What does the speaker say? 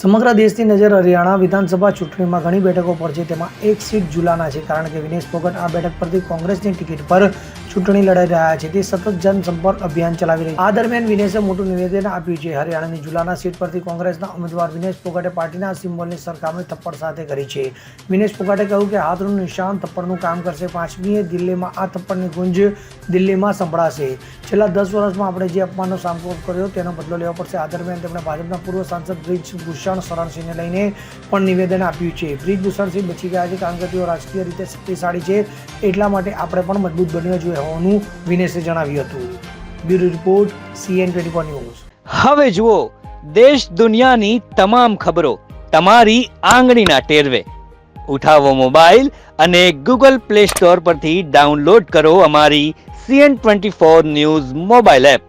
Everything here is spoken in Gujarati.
સમગ્ર દેશની નજર હરિયાણા વિધાનસભા ચૂંટણીમાં ઘણી બેઠકો પર છે. તેમાં એક સીટ જુલાના છે. કારણ કે વિનેશ ફોગટ આ બેઠક પરથી કોંગ્રેસની ટિકિટ પર ચૂંટણી લડાઈ રહ્યા છે. તે સતત જનસંપર્ક અભિયાન ચલાવી રહી આ દરમિયાન વિનેશે મોટું નિવેદન આપ્યું છે. હરિયાણાની જુલાના સીટ પરથી કોંગ્રેસના ઉમેદવાર વિનેશ પોગાટે પાર્ટીના સિમ્બોલની સરખામણી થપ્પડ સાથે કરી છે. વિનેશ પોગાટે કહ્યું કે હાથનું નિશાન થપ્પડનું કામ કરશે. પાંચમીએ દિલ્હીમાં આ થપ્પડની ગુંજ દિલ્હીમાં સંભળાશે. છેલ્લા દસ વર્ષમાં આપણે જે અપમાનનો સામનો કર્યો તેનો બદલો લેવો પડશે. આ દરમિયાન તેમણે ભાજપના પૂર્વ સાંસદ બ્રિજ ભૂષણ શરણસિંહને લઈને પણ નિવેદન આપ્યું છે. બ્રિજ બચી ગયા છે. કારણ કે તેઓ રાજકીય રીતે શક્તિશાળી છે. એટલા માટે આપણે પણ મજબૂત બનીએ જોઈએ હોવાનું વિનેશે જણાવ્યું હતું. Bureau report, CN twenty news. હવે જુઓ, દેશ દુનિયાની તમામ ખબરો તમારી આંગળીના ટેરવે. ઉઠાવો મોબાઈલ અને ગૂગલ પ્લે સ્ટોર પરથી ડાઉનલોડ કરો અમારી CN twenty four news mobile app.